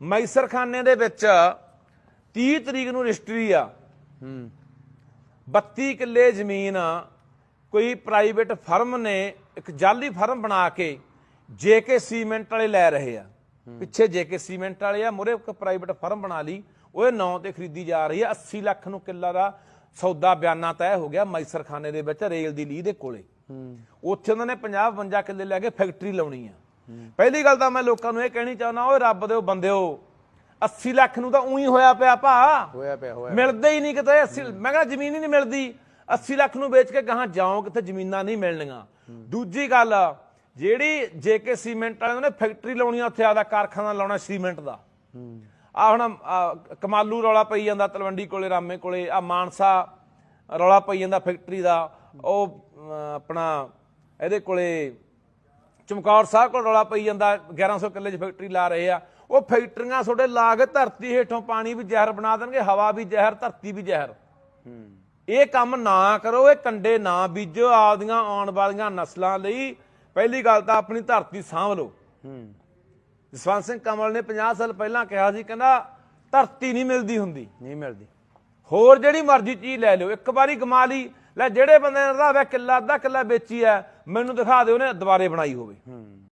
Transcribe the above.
ਮੈਸਰਖਾਨੇ ਦੇ ਵਿੱਚ 30 ਤਰੀਕ ਨੂੰ ਰਜਿਸਟਰੀ ਆ। ਹੂੰ 32 ਕਿੱਲੇ ਜ਼ਮੀਨ ਕੋਈ ਪ੍ਰਾਈਵੇਟ ਫਰਮ ਨੇ ਇੱਕ ਜਾਲੀ ਫਰਮ ਬਣਾ ਕੇ ਜੇਕੇ ਸੀਮੈਂਟ ਵਾਲੇ ਲੈ ਰਹੇ ਆ। ਪਿੱਛੇ ਜੇਕੇ ਸੀਮੈਂਟ ਵਾਲੇ ਆ ਮੁਰੇ ਇੱਕ ਪ੍ਰਾਈਵੇਟ ਫਰਮ ਬਣਾ ਲਈ। ਉਹਦੇ ਨਾਂ ਤੇ ਖਰੀਦੀ ਜਾ ਰਹੀ ਆ। 80 ਲੱਖ ਨੂੰ ਕਿੱਲਾ ਦਾ ਸੌਦਾ ਬਿਆਨਾ ਤੈਅ ਹੋ ਗਿਆ ਮੈਸਰਖਾਨੇ ਦੇ ਵਿੱਚ ਰੇਲ ਦੀ ਲੀਹ ਦੇ ਕੋਲੇ। ਉੱਥੇ ਉਹਨਾਂ ਨੇ 50 52 ਕਿੱਲੇ ਲੈ ਕੇ ਫੈਕਟਰੀ ਲਾਉਣੀ ਆ। ਪਹਿਲੀ ਗੱਲ ਤਾਂ ਮੈਂ ਲੋਕਾਂ ਨੂੰ ਇਹ ਕਹਿਣੀ ਚਾਹੁੰਦਾ ਓਏ ਰੱਬ ਦਿਓ ਬੰਦਿਓ 80 ਲੱਖ ਨੂੰ ਤਾਂ ਉਹੀ ਹੋਇਆ ਪਿਆ ਭਾ। ਹੋਇਆ ਪਿਆ ਹੋਇਆ ਮਿਲਦੇ ਹੀ ਨਹੀਂ ਕਿਤੇ 80 ਮੈਂ ਕਹਿੰਦਾ ਜ਼ਮੀਨ ਹੀ ਨਹੀਂ ਮਿਲਦੀ। 80 ਲੱਖ ਨੂੰ ਵੇਚ ਕੇ ਗਾਹਾਂ ਜਾਓ ਕਿਤੇ ਜ਼ਮੀਨਾਂ ਨਹੀਂ ਮਿਲਣੀਆਂ। ਦੂਜੀ ਗੱਲ ਜਿਹੜੀ ਜੇਕੇ ਸੀਮੈਂਟ ਵਾਲਿਆਂ ਨੇ ਫੈਕਟਰੀ ਲਾਉਣੀ ਆ ਉੱਥੇ ਆਦਾ ਕਾਰਖਾਨਾ ਲਾਉਣਾ ਸੀਮੈਂਟ ਦਾ। ਆ ਹੁਣ ਕਮਾਲੂ ਰੌਲਾ ਪਈ ਜਾਂਦਾ ਤਲਵੰਡੀ ਕੋਲੇ ਰਾਮੇ ਕੋਲੇ ਆ ਮਾਨਸਾ ਰੌਲਾ ਪਈ ਜਾਂਦਾ ਫੈਕਟਰੀ ਦਾ। ਉਹ ਆਪਣਾ ਇਹਦੇ ਕੋਲੇ ਚਮਕੌਰ ਸਾਹਿਬ ਕੋਲ ਰੌਲਾ ਪਈ ਜਾਂਦਾ 1100 ਕਿੱਲੇ 'ਚ ਫੈਕਟਰੀ ਲਾ ਰਹੇ ਆ। ਉਹ ਫੈਕਟਰੀਆਂ ਤੁਹਾਡੇ ਲਾ ਕੇ ਧਰਤੀ ਹੇਠੋਂ ਪਾਣੀ ਵੀ ਜ਼ਹਿਰ ਬਣਾ ਦੇਣਗੇ ਹਵਾ ਵੀ ਜ਼ਹਿਰ ਧਰਤੀ ਵੀ ਜ਼ਹਿਰ। ਇਹ ਕੰਮ ਨਾ ਕਰੋ ਇਹ ਕੰਡੇ ਨਾ ਬੀਜੋ ਆਪਦੀਆਂ ਆਉਣ ਵਾਲੀਆਂ ਨਸਲਾਂ ਲਈ ਪਹਿਲੀ ਗੱਲ ਤਾਂ ਆਪਣੀ ਧਰਤੀ ਸਾਂਭ ਲਓ। ਜਸਵੰਤ ਸਿੰਘ ਕਮਲ ਨੇ 50 ਸਾਲ ਪਹਿਲਾਂ ਕਿਹਾ ਸੀ ਕਹਿੰਦਾ ਧਰਤੀ ਨਹੀਂ ਮਿਲਦੀ ਹੁੰਦੀ। ਨਹੀਂ ਮਿਲਦੀ। ਹੋਰ ਜਿਹੜੀ ਮਰਜ਼ੀ ਚੀਜ਼ ਲੈ ਲਿਓ ਇੱਕ ਵਾਰੀ ਕਮਾ ਲਈ ਲੈ, ਜਿਹੜੇ ਬੰਦੇ ਨੇ ਰਧਾਵੇ ਕਿੱਲਾ, ਅੱਧਾ ਕਿੱਲਾ ਵੇਚੀ ਐ ਮੈਨੂੰ ਦਿਖਾ ਦਿਓ ਉਹਨੇ ਦੁਬਾਰੇ ਬਣਾਈ ਹੋਵੇ।